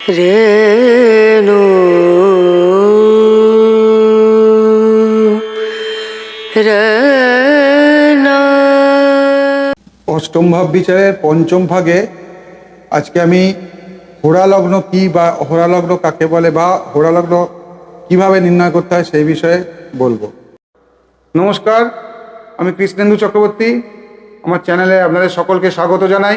রেণু অষ্টম ভাব বিচারের পঞ্চম ভাগে আজকে আমি হোরালগ্ন কি বা হোরালগ্ন কাকে বলে বা হোরালগ্ন কীভাবে নির্ণয় করতে হয় সেই বিষয়ে বলব। নমস্কার, আমি কৃষ্ণেন্দু চক্রবর্তী। আমার চ্যানেলে আপনাদের সকলকে স্বাগত জানাই।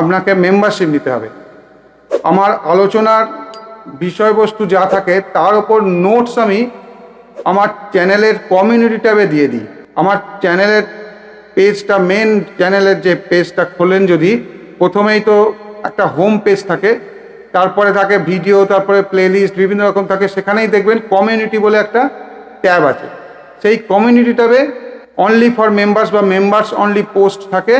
আপনাকে মেম্বারশিপ নিতে হবে। আমার আলোচনার বিষয়বস্তু যা থাকে, তার ওপর নোটস আমি আমার চ্যানেলের কমিউনিটি ট্যাবে দিয়ে দিই। আমার চ্যানেলের পেজটা মেন চ্যানেলের যে পেজটা খোলেন যদি, প্রথমেই তো একটা হোম পেজ থাকে, তারপরে থাকে ভিডিও তারপরে প্লেলিস্ট বিভিন্ন রকম থাকে, সেখানেই দেখবেন কমিউনিটি বলে একটা ট্যাব আছে। সেই কমিউনিটি ট্যাবে অনলি ফর মেম্বার্স বা মেম্বার্স অনলি পোস্ট থাকে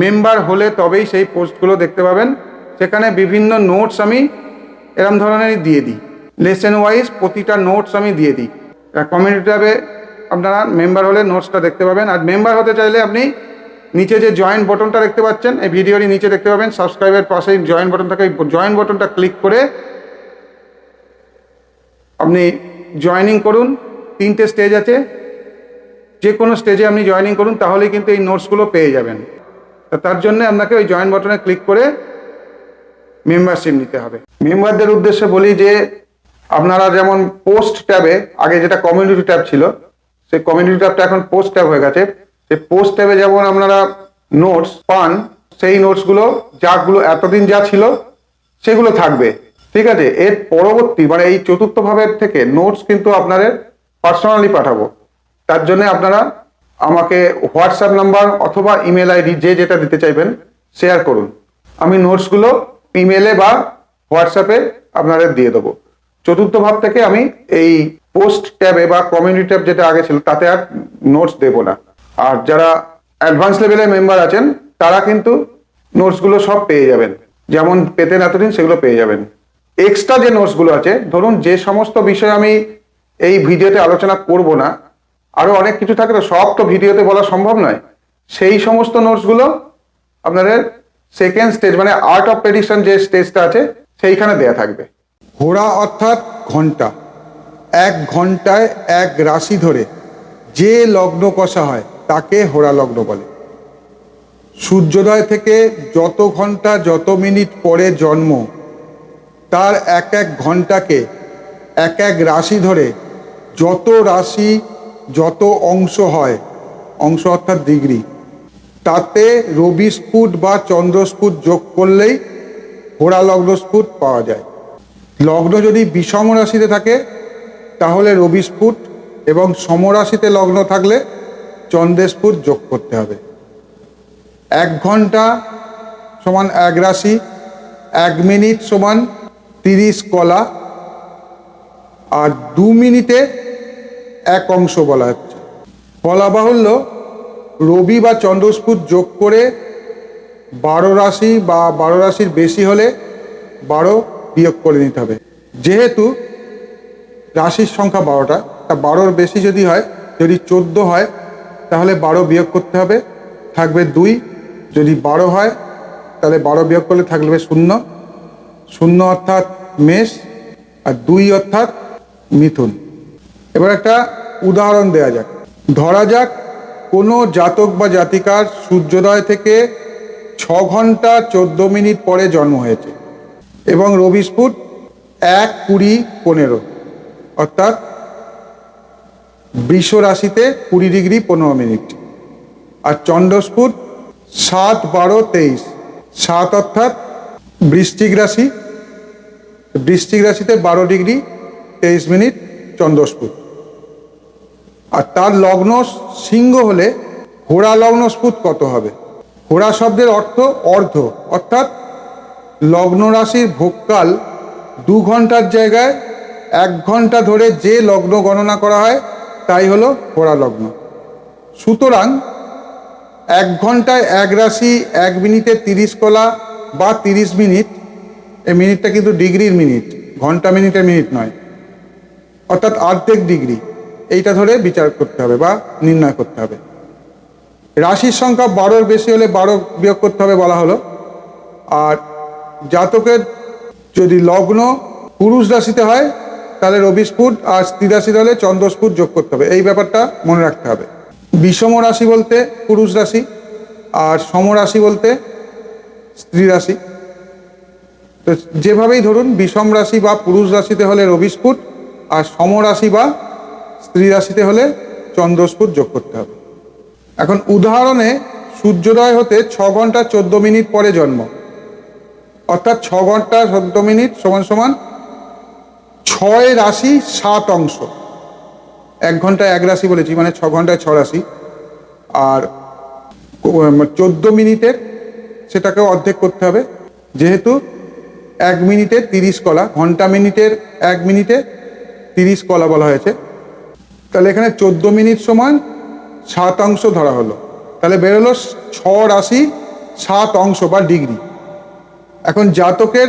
মেম্বার হলে তবেই সেই পোস্টগুলো দেখতে পাবেন। সেখানে বিভিন্ন নোটস আমি এরম ধরনেরই দিয়ে দিই। লেসেন ওয়াইজ প্রতিটা নোটস আমি দিয়ে দিই। কমিউনিটি ট্যাবে আপনারা মেম্বার হলে নোটসটা দেখতে পাবেন। আর মেম্বার হতে চাইলে আপনি নিচে যে জয়েন্ট বটনটা দেখতে পাচ্ছেন, এই ভিডিওরই নিচে দেখতে পাবেন। সাবস্ক্রাইবের পাশেই জয়েন বটন থাকে জয়েন বটনটা ক্লিক করে আপনি জয়েনিং করুন। তিনটে স্টেজ আছে। যে কোনো স্টেজে আপনি জয়েনিং করুন, তাহলেই কিন্তু এই নোটসগুলো পেয়ে যাবেন। তার জন্য আপনাকে ওই জয়েন বটনে ক্লিক করে মেম্বারশিপ নিতে হবে। মেম্বারদের উদ্দেশ্যে বলি যে, আপনারা যেমন পোস্ট ট্যাবে আগে যেটা কমিউনিটি ট্যাব ছিল, সেই কমিউনিটি ট্যাবটা এখন পোস্ট ট্যাব হয়ে গেছে। সেই পোস্ট ট্যাবে যেমন আপনারা নোটস পান, সেই নোটসগুলো যাগুলো এতদিন যা ছিল, সেগুলো থাকবে। ঠিক আছে? এর পরবর্তী মানে এই চতুর্থ ভাবের থেকে নোটস কিন্তু আপনাদের পার্সোনালি পাঠাবো। তার জন্য আপনারা আমাকে হোয়াটসঅ্যাপ নাম্বার অথবা ইমেল আইডি যে যেটা দিতে চাইবেন, শেয়ার করুন। আমি নোটসগুলো ইমেলে বা হোয়াটসঅ্যাপে আপনাদের দিয়ে দেবো। চতুর্থ ভাব থেকে আমি এই পোস্ট ট্যাবে বা কমিউনিটি ট্যাব যেটা আগে ছিল, তাতে আর নোটস দেবো না। আর যারা অ্যাডভান্স লেভেলের মেম্বার আছেন, তারা কিন্তু নোটসগুলো সব পেয়ে যাবেন। যেমন পেতেন এতদিন, সেগুলো পেয়ে যাবেন। এক্সট্রা যে নোটসগুলো আছে, ধরুন যে সমস্ত বিষয় আমি এই ভিডিওতে আলোচনা করব না আরও অনেক কিছু থাকে তো, সব তো ভিডিওতে বলা সম্ভব নয়। সেই সমস্ত নোটসগুলো আপনাদের সেকেন্ড স্টেজ মানে আর্ট অফ প্রেডিকশন যে স্টেজটা আছে, সেইখানে দেয়া থাকবে। ঘোড়া অর্থাৎ ঘণ্টা। এক ঘন্টায় এক রাশি ধরে যে লগ্ন কষা হয়, তাকে হোরা লগ্ন বলে। সূর্যোদয় থেকে যত ঘণ্টা, যত মিনিট পরে জন্ম, তার এক এক ঘন্টাকে এক এক রাশি ধরে যত রাশি যত অংশ হয়, অংশ অর্থাৎ ডিগ্রি, তাতে রবি স্ফুট বা চন্দ্রস্ফুট যোগ করলেই ঘোড়া লগ্ন স্ফুট পাওয়া যায়। লগ্ন যদি বিষম রাশিতে থাকে, তাহলে রবি স্ফুট এবং সমরাশিতে লগ্ন থাকলে চন্দ্রের যোগ করতে হবে। এক ঘণ্টা সমান এক রাশি, এক মিনিট সমান তিরিশ কলা, আর দু মিনিটে এক অংশ বলা হচ্ছে। বলা বাহুল্য, রবি বা চন্দ্রস্ফুট যোগ করে বারো রাশি বা বারো রাশির বেশি হলে বারো বিয়োগ করে নিতে হবে। যেহেতু রাশির সংখ্যা বারোটা, তা বারোর বেশি যদি হয়, যদি চোদ্দ হয়, তাহলে বারো বিয়োগ করতে হবে। থাকবে দুই, যদি বারো হয়, তাহলে বারো বিয়োগ করলে থাকবে শূন্য। শূন্য অর্থাৎ মেষ আর দুই অর্থাৎ মিথুন। এবার একটা উদাহরণ দেওয়া যাক। ধরা যাক, কোনো জাতক বা জাতিকার সূর্যোদয় থেকে ছ ঘণ্টা চোদ্দ মিনিট পরে জন্ম হয়েছে এবং রবি এক কুড়ি পনেরো। অর্থাৎ বৃষ রাশিতে কুড়ি ডিগ্রি পনেরো মিনিট। আর চন্দ্রস্ফুট সাত বারো তেইশ। সাত অর্থাৎ বৃশ্চিক রাশি। বৃশ্চিক রাশিতে বারো ডিগ্রি, তেইশ মিনিট চন্দ্রস্ফুট আর তার লগ্ন সিংহ হলে হোরা লগ্ন স্ফুট কত হবে? হোরা শব্দের অর্থ অর্ধ, অর্থাৎ লগ্ন রাশির ভোগকাল দু ঘণ্টার জায়গায় এক ঘণ্টা ধরে যে লগ্ন গণনা করা হয়, তাই হলো হোড়া লগ্ন। সুতরাং এক ঘন্টায় এক রাশি এক মিনিটে তিরিশ কলা বা তিরিশ মিনিট, এই মিনিটটা কিন্তু ডিগ্রির মিনিট, ঘণ্টা মিনিটের মিনিট নয়, অর্থাৎ অর্ধেক ডিগ্রি। এইটা ধরে বিচার করতে হবে বা নির্ণয় করতে হবে। রাশির সংখ্যা বারোর বেশি হলে বারো বিয়োগ করতে হবে বলা হলো। আর জাতকের যদি লগ্ন পুরুষ রাশিতে হয়, তাহলে রবিস্ফুট আর স্ত্রী রাশিতে হলে চন্দ্রস্ফুট যোগ করতে হবে। এই ব্যাপারটা মনে রাখতে হবে। বিষম রাশি বলতে পুরুষ রাশি আর সম রাশি বলতে স্ত্রী রাশি। তো যেভাবেই ধরুন, বিষম রাশি বা পুরুষ রাশিতে হলে রবিস্ফুট আর সম রাশি বা স্ত্রী রাশিতে হলে চন্দ্রস্ফুট যোগ করতে হবে। এখন উদাহরণে সূর্যোদয় হতে ছ ঘণ্টা চোদ্দ মিনিট পরে জন্ম। অর্থাৎ ছ ঘণ্টা চোদ্দ মিনিট সমান সমান ছয় রাশি সাত অংশ। এক ঘন্টায় এক রাশি বলেছি মানে ছ ঘন্টায় ছ রাশি। আর চোদ্দ মিনিটের সেটাকে অর্ধেক করতে হবে। যেহেতু এক মিনিটে তিরিশ কলা, ঘণ্টা মিনিটের এক মিনিটে তিরিশ কলা বলা হয়েছে। তাহলে এখানে চোদ্দ মিনিট সমান সাত অংশ ধরা হলো। তাহলে বেরোলো ছ রাশি সাত অংশ বা ডিগ্রি। এখন জাতকের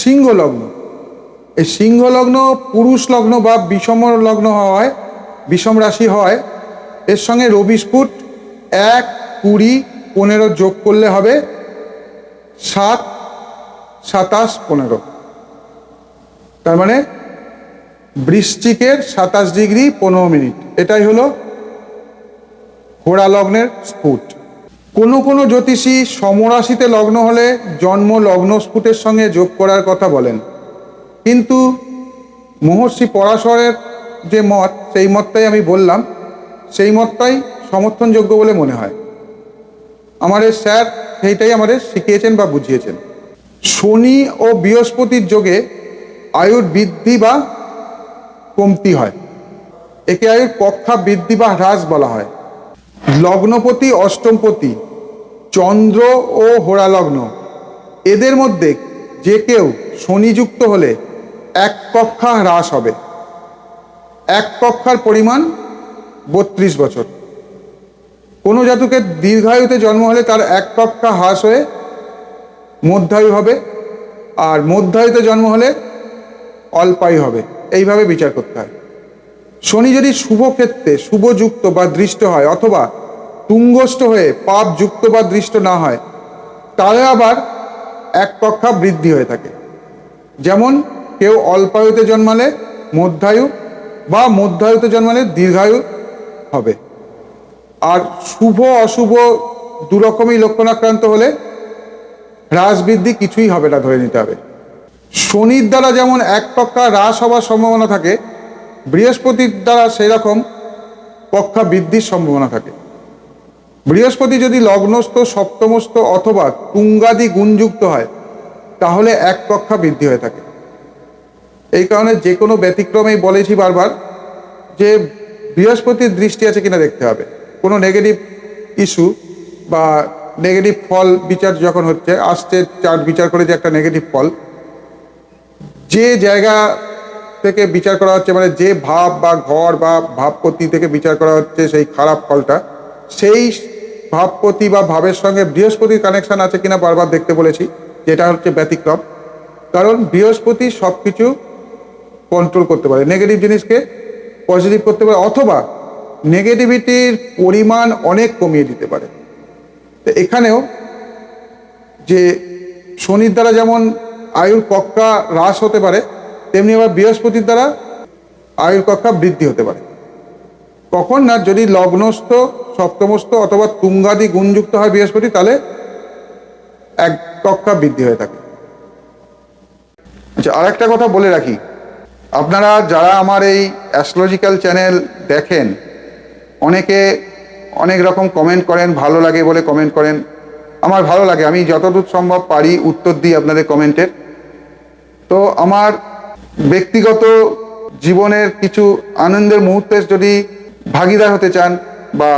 সিংহ লগ্ন এই সিংহ লগ্ন পুরুষ লগ্ন বা বিষম লগ্ন হয়, বিষম রাশি হয়, এর সঙ্গে রবিস্ফুট এক, কুড়ি, পনেরো যোগ করলে হবে সাত, সাতাশ, পনেরো। তার মানে বৃশ্চিকের সাতাশ ডিগ্রি পনেরো মিনিট। এটাই হলো ঘোড়া লগ্নের স্ফুট। কোনো কোনো জ্যোতিষী সমরাশিতে লগ্ন হলে জন্ম লগ্ন স্ফুটের সঙ্গে যোগ করার কথা বলেন। কিন্তু মহর্ষি পরাশরের যে মত, সেই মতটাই আমি বললাম। সেই মতটাই সমর্থনযোগ্য বলে মনে হয়। আমাদের স্যার সেইটাই আমাদের শিখিয়েছেন বা বুঝিয়েছেন। শনি ও বৃহস্পতির যোগে আয়ুর বৃদ্ধি বা কমতি হয়। একে আয়ুর কক্ষা বৃদ্ধি বা হ্রাস বলা হয়। লগ্নপতি, অষ্টমপতি, চন্দ্র ও হোরা লগ্ন এদের মধ্যে যে কেউ শনিযুক্ত হলে এক কক্ষা হ্রাস হবে। এক কক্ষার পরিমাণ বত্রিশ বছর। কোনো জাতকের দীর্ঘায়ুতে জন্ম হলে তার এক কক্ষা হ্রাস হয়ে মধ্যায়ু হবে, আর মধ্যায়ুতে জন্ম হলে অল্পায়ু হবে। এইভাবে বিচার করতে হয়। শনি যদি শুভ ক্ষেত্রে শুভযুক্ত বা দৃষ্ট হয় অথবা তুঙ্গস্থ হয়ে পাপ যুক্ত বা দৃষ্ট না হয়, তাহলে আবার এক কক্ষা বৃদ্ধি হয়ে থাকে। যেমন কেউ অল্পায়ুতে জন্মালে মধ্যায়ু বা মধ্যায়ুতে জন্মালে দীর্ঘায়ু হবে। আর শুভ, অশুভ দুরকমই লক্ষণাক্রান্ত হলে হ্রাস বৃদ্ধি কিছুই হবে না ধরে নিতে হবে। শনির দ্বারা যেমন এক কক্ষা হ্রাস হওয়ার সম্ভাবনা থাকে, বৃহস্পতির দ্বারা সেই রকম কক্ষা বৃদ্ধির সম্ভাবনা থাকে। বৃহস্পতি যদি লগ্নস্থ, সপ্তমস্থ অথবা তুঙ্গাদি গুণযুক্ত হয়, তাহলে এক পক্ষা বৃদ্ধি হয়ে থাকে। এই কারণে যে কোনো ব্যতিক্রমেই বলেছি বারবার যে বৃহস্পতির দৃষ্টি আছে কিনা দেখতে হবে। কোনো নেগেটিভ ইস্যু বা নেগেটিভ ফল বিচার যখন হচ্ছে, আসছে, চার বিচার করে যে একটা নেগেটিভ ফল যে জায়গা থেকে বিচার করা হচ্ছে মানে যে ভাব বা ঘর বা ভাবপতি থেকে বিচার করা হচ্ছে সেই খারাপ ফলটা, সেই ভাবপতি বা ভাবের সঙ্গে বৃহস্পতির কানেকশন আছে কিনা বারবার দেখতে বলেছি, যেটা হচ্ছে ব্যতিক্রম। কারণ বৃহস্পতি সব কিছু কন্ট্রোল করতে পারে নেগেটিভ জিনিসকে পজিটিভ করতে পারে, অথবা নেগেটিভিটির পরিমাণ অনেক কমিয়ে দিতে পারে। তো এখানেও যে শনির দ্বারা যেমন আয়ুর কক্ষা হ্রাস হতে পারে, তেমনি আবার বৃহস্পতির দ্বারা আয়ুর কক্ষা বৃদ্ধি হতে পারে। কখন না যদি লগ্নস্থ, সপ্তমস্থ অথবা তুঙ্গাদি গুণযুক্ত হয় বৃহস্পতি, তাহলে এক কক্ষা বৃদ্ধি হয়ে থাকে। আচ্ছা আর একটা কথা বলে রাখি। আপনারা যারা আমার এই অ্যাস্ট্রোলজিক্যাল চ্যানেল দেখেন, অনেকে অনেক রকম কমেন্ট করেন, ভালো লাগে বলে কমেন্ট করেন। আমার ভালো লাগে, আমি যতদূর সম্ভব পারি উত্তর দিই আপনাদের কমেন্টের তো আমার ব্যক্তিগত জীবনের কিছু আনন্দের মুহূর্তে যদি ভাগিদার হতে চান বা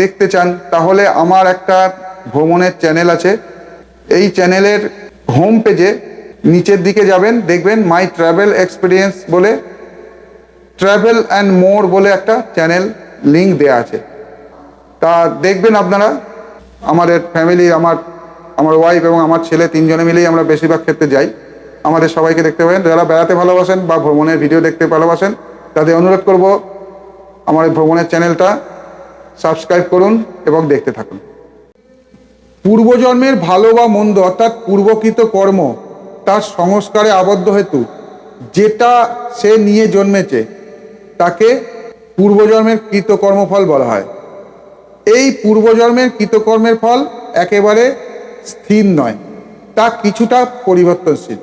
দেখতে চান, তাহলে আমার একটা ভ্রমণের চ্যানেল আছে। এই চ্যানেলের হোম পেজে নিচের দিকে যাবেন, দেখবেন মাই ট্রাভেল এক্সপিরিয়েন্স বলে ট্রাভেল অ্যান্ড মোর বলে একটা চ্যানেল লিঙ্ক দেয়া আছে। তা দেখবেন আপনারা, আমাদের ফ্যামিলি আমার আমার ওয়াইফ এবং আমার ছেলে তিনজনে মিলেই আমরা বেশিরভাগ ক্ষেত্রে যাই। আমাদের সবাইকে দেখতে পাবেন। যারা বেড়াতে ভালোবাসেন বা ভ্রমণের ভিডিও দেখতে ভালোবাসেন, তাদের অনুরোধ করব এই ভ্রমণের চ্যানেলটা সাবস্ক্রাইব করুন এবং দেখতে থাকুন। পূর্বজন্মের ভালো বা মন্দ, অর্থাৎ পূর্বকৃত কর্ম, তার সংস্কারে আবদ্ধ হেতু, যেটা সে নিয়ে জন্মেছে, তাকে পূর্বজন্মের কৃতকর্মফল বলা হয়। এই পূর্বজন্মের কৃতকর্মের ফল একেবারে স্থির নয়, তা কিছুটা পরিবর্তনশীল।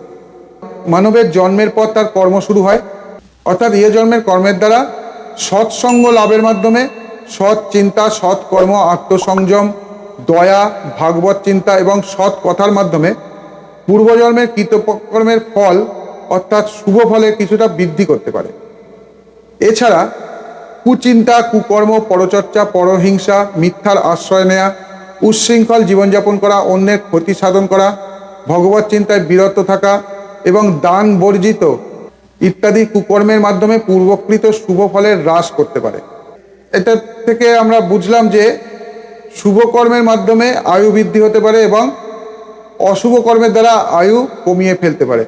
মানবের জন্মের পর তার কর্ম শুরু হয়। অর্থাৎ ইয়ে জন্মের কর্মের দ্বারা সৎসঙ্গ লাভের মাধ্যমে সৎ চিন্তা, সৎ কর্ম, আত্মসংযম, দয়া, ভাগবত চিন্তা এবং সৎ কথার মাধ্যমে পূর্বজন্মের কৃতকর্মের ফল অর্থাৎ শুভ ফলে কিছুটা বৃদ্ধি করতে পারে। এছাড়া কুচিন্তা, কুকর্ম, পরচর্চা, পরহিংসা, মিথ্যার আশ্রয় নেয়া, উচ্ছৃঙ্খল জীবনযাপন করা, অন্যের ক্ষতি সাধন করা, ভগবত চিন্তায় বিরত থাকা এবং দান বর্জিত ইত্যাদি কুকর্মের মাধ্যমে পূর্বকৃত শুভ ফলের হ্রাস করতে পারে। এটা থেকে আমরা বুঝলাম যে শুভ কর্মের মাধ্যমে আয়ু বৃদ্ধি হতে পারে এবং অশুভ কর্মের দ্বারা আয়ু কমিয়ে ফেলতে পারে।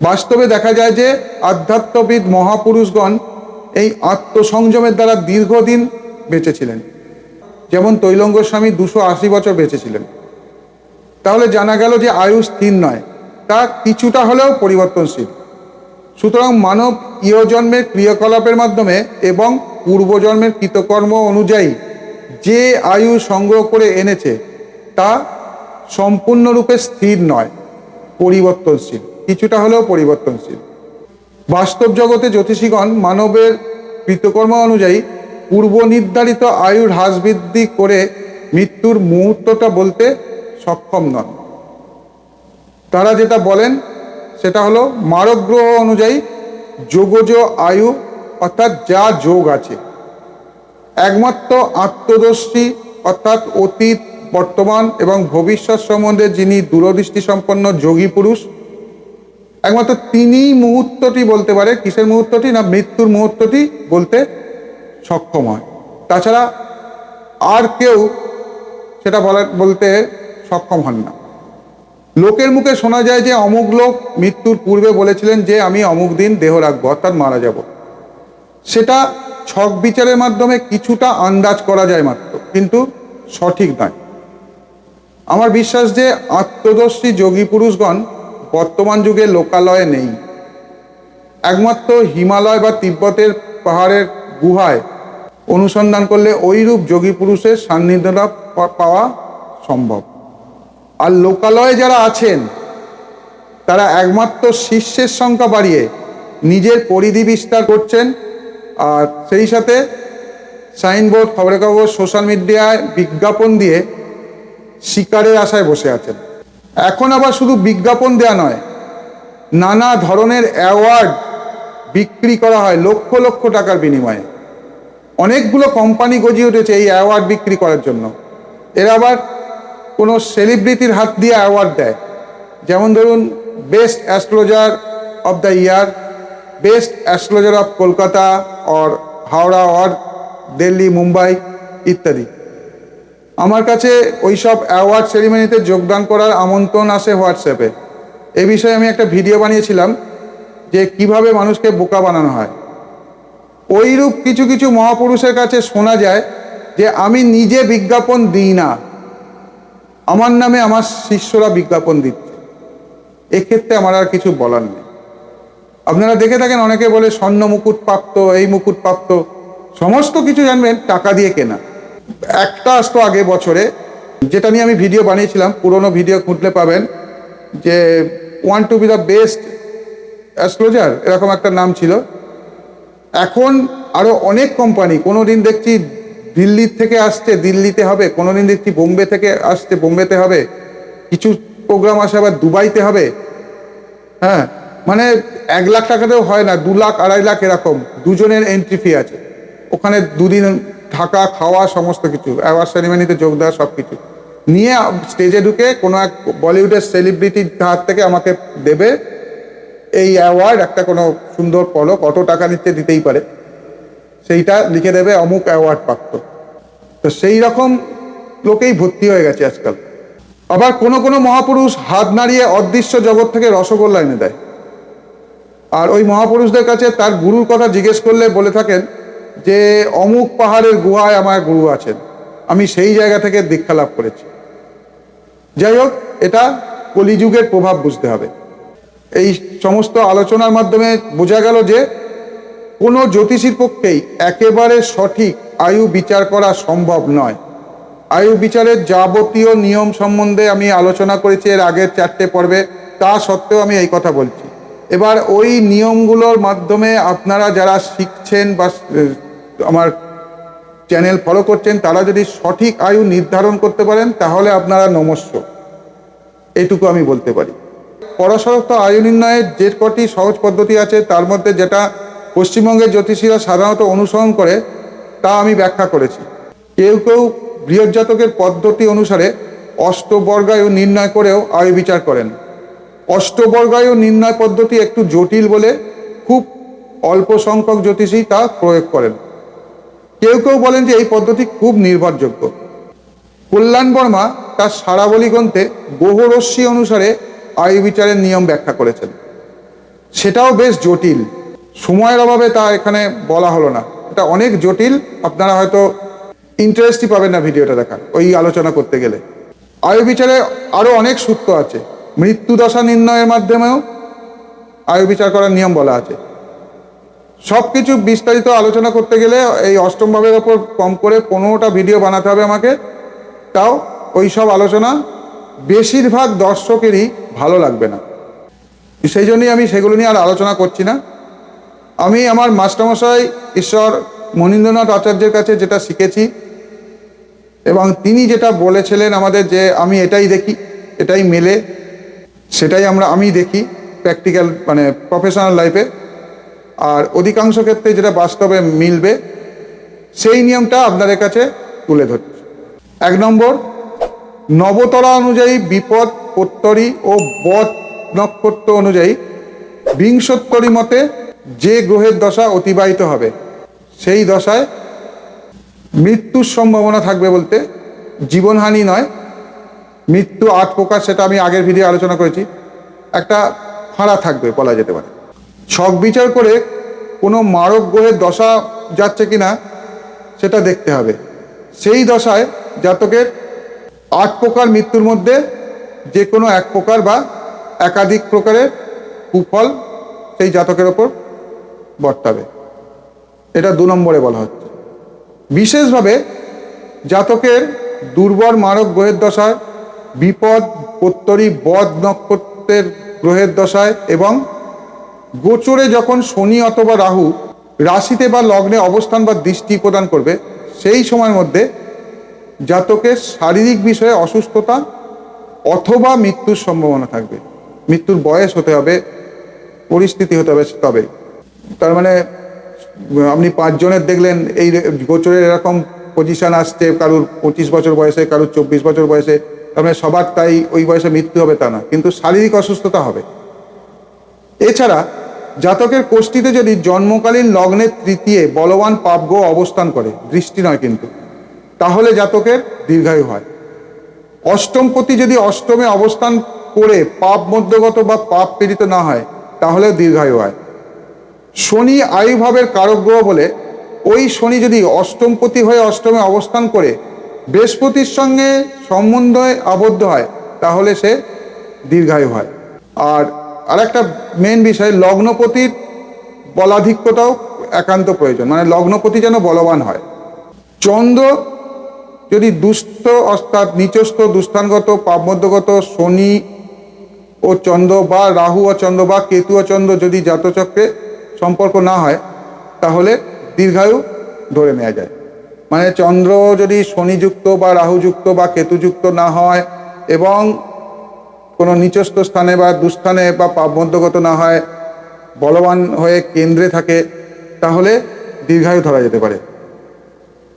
বাস্তবে দেখা যায় যে আধ্যাত্মবিদ মহাপুরুষগণ এই আত্মসংযমের দ্বারা দীর্ঘদিন বেঁচেছিলেন। যেমন তৈলঙ্গ স্বামী দুশো আশি বছর বেঁচেছিলেন। তাহলে জানা গেল যে আয়ু স্থির নয়। তা কিছুটা হলেও পরিবর্তনশীল। সুতরাং মানব ইহজন্মের ক্রিয়াকলাপের মাধ্যমে এবং পূর্বজন্মের কৃতকর্ম অনুযায়ী যে আয়ু সংগ্রহ করে এনেছে, তা সম্পূর্ণরূপে স্থির নয়, পরিবর্তনশীল, কিছুটা হলেও পরিবর্তনশীল। বাস্তব জগতে জ্যোতিষীগণ মানবের কৃতকর্ম অনুযায়ী পূর্ব নির্ধারিত আয়ুর হ্রাস বৃদ্ধি করে মৃত্যুর মুহূর্তটা বলতে সক্ষম নন। তারা যেটা বলেন, সেটা হলো মারক গ্রহ অনুযায়ী যোগজ আয়ু, অর্থাৎ যা যোগ আছে। একমাত্র আত্মদর্শী অর্থাৎ অতীত, বর্তমান এবং ভবিষ্যৎ সম্বন্ধে যিনি দূরদৃষ্টি সম্পন্ন যোগী পুরুষ, একমাত্র তিনি মুহূর্তটি বলতে পারে, কিসের মুহূর্তটি না মৃত্যুর মুহূর্তটি বলতে সক্ষম হয়। তাছাড়া আর কেউ সেটা বলা বলতে সক্ষম হন না। লোকের মুখে শোনা যায় যে অমুক লোক মৃত্যুর পূর্বে বলেছিলেন যে আমি অমুক দিন দেহ রাখব, অর্থাৎ মারা যাব। সেটা ছক বিচারের মাধ্যমে কিছুটা আন্দাজ করা যায় মাত্র, কিন্তু সঠিক নয়। আমার বিশ্বাস যে আত্মদর্শী যোগী পুরুষগণ বর্তমান যুগে লোকালয়ে নেই। একমাত্র হিমালয় বা তিব্বতের পাহাড়ের গুহায় অনুসন্ধান করলে ওইরূপ যোগী পুরুষের সান্নিধ্যটা পা- পাওয়া সম্ভব। আর লোকালয়ে যারা আছেন, তারা একমাত্র শিষ্যের সংখ্যা বাড়িয়ে নিজের পরিধি বিস্তার করছেন। আর সেই সাথে সাইনবোর্ড, খবরের কাগজ, সোশ্যাল মিডিয়ায় বিজ্ঞাপন দিয়ে শিকারের আশায় বসে আছেন। এখন আবার শুধু বিজ্ঞাপন দেওয়া নয়, নানা ধরনের অ্যাওয়ার্ড বিক্রি করা হয় লক্ষ লক্ষ টাকার বিনিময়ে। অনেকগুলো কোম্পানি গজিয়ে উঠেছে এই অ্যাওয়ার্ড বিক্রি করার জন্য। এরা আবার কোনো সেলিব্রিটির হাত দিয়ে অ্যাওয়ার্ড দেয়। যেমন ধরুন best astrologer of the year best astrologer of Kolkata or Howrah or Delhi, Mumbai ইত্যাদি। আমার কাছে ওইসব অ্যাওয়ার্ড সেরিমনিতে যোগদান করার আমন্ত্রণ আসে হোয়াটসঅ্যাপে এ। বিষয়ে আমি একটা ভিডিও বানিয়েছিলাম যে কীভাবে মানুষকে বোকা বানানো হয়। ওইরূপ কিছু কিছু মহাপুরুষের কাছে শোনা যায় যে আমি নিজে বিজ্ঞাপন দিই না। আমার নামে আমার শিষ্যরা বিজ্ঞাপন দিচ্ছে এক্ষেত্রে আমার আর কিছু বলার নেই। আপনারা দেখে থাকেন, অনেকে বলে স্বর্ণ মুকুট প্রাপ্ত, এই মুকুট প্রাপ্ত। সমস্ত কিছু জানবেন, টাকা দিয়ে কেনা। একটা আসতো আগে বছরে, যেটা নিয়ে আমি ভিডিও বানিয়েছিলাম, পুরোনো ভিডিও খুঁজলে পাবেন, যে one to be the best astrologer, এরকম একটা নাম ছিল। এখন আরও অনেক কোম্পানি কোনো দিন দেখছি দিল্লির থেকে আসছে দিল্লিতে হবে কোনো দিন দেখছি বোম্বে থেকে আসছে বোম্বেতে হবে, কিছু প্রোগ্রাম আসে আবার দুবাইতে হবে। হ্যাঁ মানে এক লাখ টাকাতেও হয় না, দু লাখ, আড়াই লাখ এরকম, দুজনের এন্ট্রি ফি আছে। ওখানে দুদিন থাকা, খাওয়া, সমস্ত কিছু, অ্যাওয়ার্ড সেরিমনিতে যোগ দেওয়া সব কিছু। নিয়ে স্টেজে ঢুকে কোনো এক বলিউডের সেলিব্রিটির হাত থেকে আমাকে দেবে, এই অ্যাওয়ার্ড, একটা কোনো সুন্দর পলক কত টাকা নিচ্ছে দিতেই পারে। সেইটা লিখে দেবে অমুক অ্যাওয়ার্ড প্রাপ্ত। তো সেই রকম লোকেই ভর্তি হয়ে গেছে আজকাল। আবার কোনো কোনো মহাপুরুষ হাত নাড়িয়ে অদৃশ্য জগৎ থেকে রসগোল্লা এনে দেয়। আর ওই মহাপুরুষদের কাছে তার গুরুর কথা জিজ্ঞেস করলে বলে থাকেন যে, অমুক পাহাড়ের গুহায় আমার গুরু আছেন। আমি সেই জায়গা থেকে দীক্ষা লাভ করেছি। যাই হোক, এটা কলিযুগের প্রভাব বুঝতে হবে। এই সমস্ত আলোচনার মাধ্যমে বোঝা গেল যে কোনো জ্যোতিষীর পক্ষেই একেবারে সঠিক আয়ু বিচার করা সম্ভব নয়। আয়ু বিচারের যাবতীয় নিয়ম সম্বন্ধে আমি আলোচনা করেছি এর আগের চারটে পর্বে, তা সত্ত্বেও আমি এই কথা বলছি। এবার ওই নিয়মগুলোর মাধ্যমে আপনারা যারা শিখছেন বা আমার চ্যানেল ফলো করছেন, তারা যদি সঠিক আয়ু নির্ধারণ করতে পারেন, তাহলে আপনারা নমস্য। এইটুকু আমি বলতে পারি। পরাশরক্ত আয়ু নির্ণয়ের যে কটি সহজ পদ্ধতি আছে, তার মধ্যে যেটা পশ্চিমবঙ্গের জ্যোতিষীরা সাধারণত অনুসরণ করে, তা আমি ব্যাখ্যা করেছি। কেউ কেউ বৃহৎজাতকের পদ্ধতি অনুসারে অষ্টবর্গায়ু নির্ণয় করেও আয়ু বিচার করেন। অষ্টবর্গায়ু নির্ণয় পদ্ধতি একটু জটিল বলে খুব অল্প সংখ্যক জ্যোতিষী তা প্রয়োগ করেন। কেউ কেউ বলেন যে এই পদ্ধতি খুব নির্ভরযোগ্য। কল্যাণ বর্মা তার সারাবলী গ্রন্থে বহুরশ্মি অনুসারে আয়ু বিচারের নিয়ম ব্যাখ্যা করেছেন। সেটাও বেশ জটিল। সময়ের অভাবে তা এখানে বলা হলো না। এটা অনেক জটিল, আপনারা হয়তো ইন্টারেস্টই পাবেন না ভিডিওটা দেখার, ওই আলোচনা করতে গেলে। আয়ু বিচারে আরও অনেক সূত্র আছে। মৃত্যু দশা নির্ণয়ের মাধ্যমেও আয়ু বিচার করার নিয়ম বলা আছে। সব কিছু বিস্তারিত আলোচনা করতে গেলে এই অষ্টম ভাবের ওপর কম করে পনেরোটা ভিডিও বানাতে হবে আমাকে। তাও ওই সব আলোচনা বেশিরভাগ দর্শকেরই ভালো লাগবে না। সেই জন্যই আমি সেগুলো নিয়ে আর আলোচনা করছি না। আমি আমার মাস্টারমশাই ঈশ্বর মনীন্দ্রনাথ আচার্যের কাছে যেটা শিখেছি এবং তিনি যেটা বলেছিলেন আমাদের যে আমি এটাই দেখি, এটাই মেলে, সেটাই আমরা আমি দেখি প্র্যাকটিক্যাল মানে প্রফেশনাল লাইফে আর অধিকাংশ ক্ষেত্রে যেটা বাস্তবে মিলবে, সেই নিয়মটা আপনাদের কাছে তুলে ধরছি। এক নম্বর, নবতরা অনুযায়ী বিপদ প্রত্যরী ও বধ নক্ষত্র অনুযায়ী বিংশোত্তরী মতে যে গ্রহের দশা অতিবাহিত হবে, সেই দশায় মৃত্যুর সম্ভাবনা থাকবে বলতে জীবনহানি নয়। মৃত্যু আট প্রকার সেটা আমি আগের ভিডিও আলোচনা করেছি। একটা ফাঁড়া থাকবে বলা যেতে পারে। ছক বিচার করে কোনো মারক গ্রহের দশা যাচ্ছে কিনা, সেটা দেখতে হবে। সেই দশায় জাতকের আট প্রকার মৃত্যুর মধ্যে যে কোনো এক প্রকার বা একাধিক প্রকারের কুফল সেই জাতকের ওপর এটা দু নম্বরে বলা হচ্ছে। বিশেষভাবে জাতকের দুর্বল মারক গ্রহের দশায়, বিপদ প্রত্যরী বদ নক্ষত্রের গ্রহের দশায় এবং গোচরে যখন শনি অথবা রাহু রাশিতে বা লগ্নে অবস্থান বা দৃষ্টি প্রদান করবে, সেই সময়ের মধ্যে জাতকের শারীরিক বিষয়ে অসুস্থতা অথবা মৃত্যুর সম্ভাবনা থাকবে। মৃত্যুর বয়স হতে হবে, পরিস্থিতি হতে হবে তবে তার মানে আপনি পাঁচজনের দেখলেন, এই গোচরের এরকম পজিশন আসছে, কারুর পঁচিশ বছর বয়সে, কারুর চব্বিশ বছর বয়সে, তার মানে সবার তাই ওই বয়সে মৃত্যু হবে তা না, কিন্তু শারীরিক অসুস্থতা হবে। এছাড়া, জাতকের কোষ্ঠীতে যদি জন্মকালীন লগ্নের তৃতীয় বলবান পাপগ্রহ অবস্থান করে, দৃষ্টি নয় কিন্তু, তাহলে জাতকের দীর্ঘায়ু হয়। অষ্টমপতি যদি অষ্টমে অবস্থান করে পাপ মধ্যগত বা পাপ পীড়িত না হয়, তাহলে দীর্ঘায়ু হয়। শনি আয়ুভাবের কারক গ্রহ বলে ওই শনি যদি অষ্টমপতি হয়ে অষ্টমে অবস্থান করে বৃহস্পতির সঙ্গে সম্বন্ধে আবদ্ধ হয়, তাহলে সে দীর্ঘায়ু হয়। আর আরেকটা মেন বিষয়, লগ্নপতির বলাধিক্যতাও একান্ত প্রয়োজন মানে লগ্নপতি যেন বলবান হয়। চন্দ্র যদি দুস্থ অর্থাৎ নিচস্থ, দুস্থানগত, পাপমধ্যগত, শনি ও চন্দ্র বা রাহু ও চন্দ্র বা কেতু ও চন্দ্র যদি জাতচক্রে সম্পর্ক না হয়, তাহলে দীর্ঘায়ু ধরে নেওয়া যায়। মানে চন্দ্র যদি শনিযুক্ত বা রাহুযুক্ত বা কেতুযুক্ত না হয় এবং কোনো নিচস্থ স্থানে বা দুস্থানে বা পাপমধ্যগত না হয়, বলবান হয়ে কেন্দ্রে থাকে, তাহলে দীর্ঘায়ু ধরা যেতে পারে।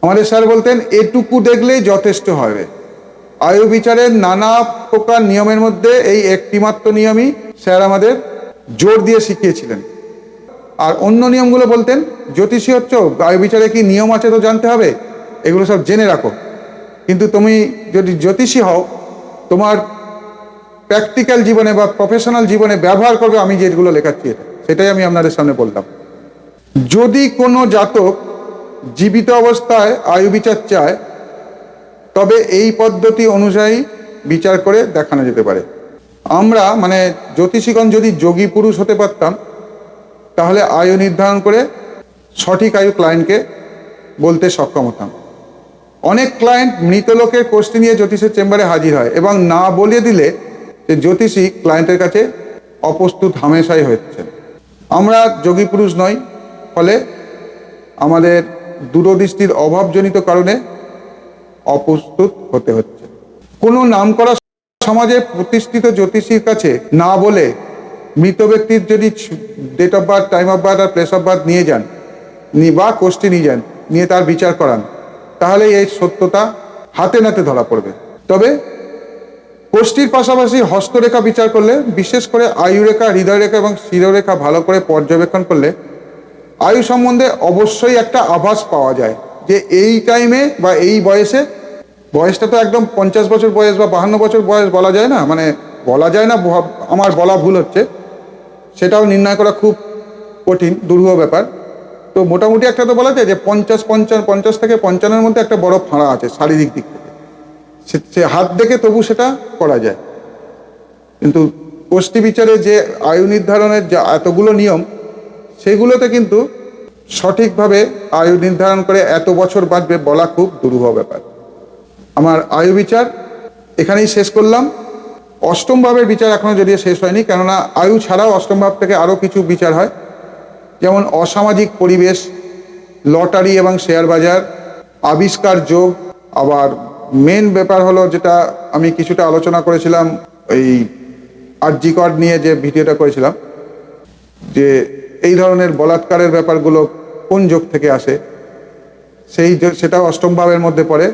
আমাদের স্যার বলতেন, এটুকু দেখলেই যথেষ্ট হবে। আয়ু বিচারের নানা প্রকার নিয়মের মধ্যে এই একটিমাত্র নিয়মই স্যার আমাদের জোর দিয়ে শিখিয়েছিলেন। আর অন্য নিয়মগুলো বলতেন, জ্যোতিষী হচ্ছ বিচারে কি নিয়ম আছে তো জানতে হবে? এগুলো সব জেনে রাখো। কিন্তু তুমি যদি জ্যোতিষী হও, তোমার প্র্যাকটিক্যাল জীবনে বা প্রফেশনাল জীবনে ব্যবহার করবে, আমি যেগুলো লেখাচ্ছি সেটাই আমি আপনাদের সামনে বললাম। যদি কোনো জাতক জীবিত অবস্থায় আয়ু বিচার চায়, তবে এই পদ্ধতি অনুযায়ী বিচার করে দেখানো যেতে পারে। আমরা মানে জ্যোতিষীগণ যদি যোগী পুরুষ হতে পারতাম তাহলে আয়ু নির্ধারণ করে সঠিক আয়ু ক্লায়েন্টকে বলতে সক্ষম হতাম। অনেক ক্লায়েন্ট মৃত লোকের কোষ্ঠী নিয়ে জ্যোতিষের চেম্বারে হাজির হয় এবং না বলিয়ে দিলে যে জ্যোতিষী ক্লায়েন্টের কাছে অপ্রস্তুত হামেশাই হচ্ছেন। আমরা যোগী পুরুষ নই, ফলে আমাদের দূরদৃষ্টির অভাবজনিত কারণে অপ্রস্তুত হতে হচ্ছে। কোনো নামকরা সমাজে প্রতিষ্ঠিত জ্যোতিষীর কাছে না বলে মৃত ব্যক্তির যদি date of birth time of birth R place of birth নিয়ে যান বা কোষ্ঠী নিয়ে যান, নিয়ে তার বিচার করান, তাহলে এই সত্যতা হাতে নাতে ধরা পড়বে। তবে কোষ্ঠীর পাশাপাশি হস্তরেখা বিচার করলে, বিশেষ করে আয়ুরেখা, হৃদয়রেখা এবং শিরোরেখা ভালো করে পর্যবেক্ষণ করলে, আয়ু সম্বন্ধে অবশ্যই একটা আভাস পাওয়া যায় যে এই টাইমে বা এই বয়সে, বয়সটা তো একদম পঞ্চাশ বছর বয়স বা বাহান্ন বছর বয়স বলা যায় না মানে বলা যায় না আমার বলা ভুল হচ্ছে সেটাও নির্ণয় করা খুব কঠিন দুর্গহ ব্যাপার। তো মোটামুটি একটা তো বলা যায় যে পঞ্চাশ পঞ্চান্ন পঞ্চাশ থেকে পঞ্চান্নের মধ্যে একটা বড় ফাঁড়া আছে শারীরিক দিক থেকে। সে- হাত দেখে তবু সেটা করা যায়। কিন্তু কোষ্ঠী বিচারে যে আয়ু নির্ধারণের যে এতগুলো নিয়ম, সেগুলোতে কিন্তু সঠিকভাবে আয়ু নির্ধারণ করে এত বছর বাঁচবে বলা খুব দুরূহ ব্যাপার। আমার আয়ু বিচার এখানেই শেষ করলাম। অষ্টম ভাবের বিচার এখনও যদিও শেষ হয়নি, কেননা আয়ু ছাড়াও অষ্টম ভাব থেকে আরও কিছু বিচার হয়। যেমন অসামাজিক পরিবেশ, লটারি এবং শেয়ার বাজার, আবিষ্কার যোগ। আবার মেন ব্যাপার হলো যেটা আমি কিছুটা আলোচনা করেছিলাম, এই আরজি কার্ড নিয়ে যে ভিডিওটা করেছিলাম, যে এই ধরনের বলাৎকারের ব্যাপারগুলো কোন যোগ থেকে আসে, সেই যে- সেটা অষ্টম ভাবের মধ্যে পড়ে।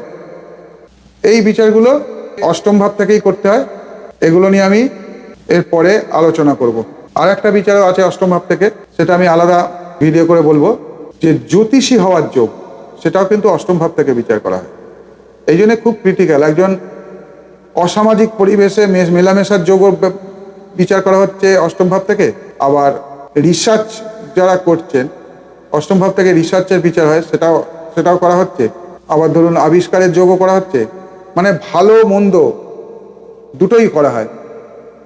এই বিচারগুলো অষ্টম ভাব থেকেই করতে হয়। এগুলো নিয়ে আমি এরপরে আলোচনা করব। আর একটা বিচারও আছে অষ্টম ভাব থেকে, সেটা আমি আলাদা ভিডিও করে বলব যে জ্যোতিষী হওয়ার যোগ, সেটাও কিন্তু অষ্টম ভাব থেকে বিচার করা হয়। এই জন্য খুব ক্রিটিক্যাল একজন অসামাজিক পরিবেশে মেলামেশার যোগ বিচার করা হচ্ছে অষ্টম ভাব থেকে। আবার রিসার্চ যারা করছেন, অষ্টম ভাব থেকে রিসার্চের বিচার হয়, সেটাও সেটাও করা হচ্ছে। আবার ধরুন আবিষ্কারের যোগও করা হচ্ছে। মানে ভালো, মন্দ দুটোই করা হয়।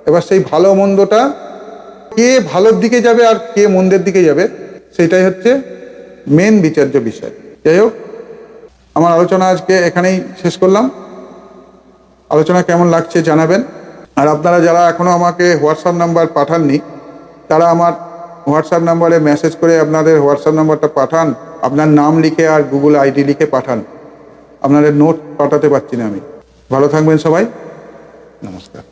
এবার সেই ভালো মন্দটা কে ভালোর দিকে যাবে আর কে মন্দের দিকে যাবে সেটাই হচ্ছে মেন বিচার্য বিষয়। যাই হোক, আমার আলোচনা আজকে এখানেই শেষ করলাম। আলোচনা কেমন লাগছে জানাবেন। আর আপনারা যারা এখনও আমাকে হোয়াটসঅ্যাপ নাম্বার পাঠাননি, তারা আমার হোয়াটসঅ্যাপ নাম্বারে মেসেজ করে আপনাদের হোয়াটসঅ্যাপ নাম্বারটা পাঠান, আপনার নাম লিখে আর গুগল আইডি লিখে পাঠান। আপনাদের নোট পাঠাতে পারছি না আমি। ভালো থাকবেন সবাই। নমস্কার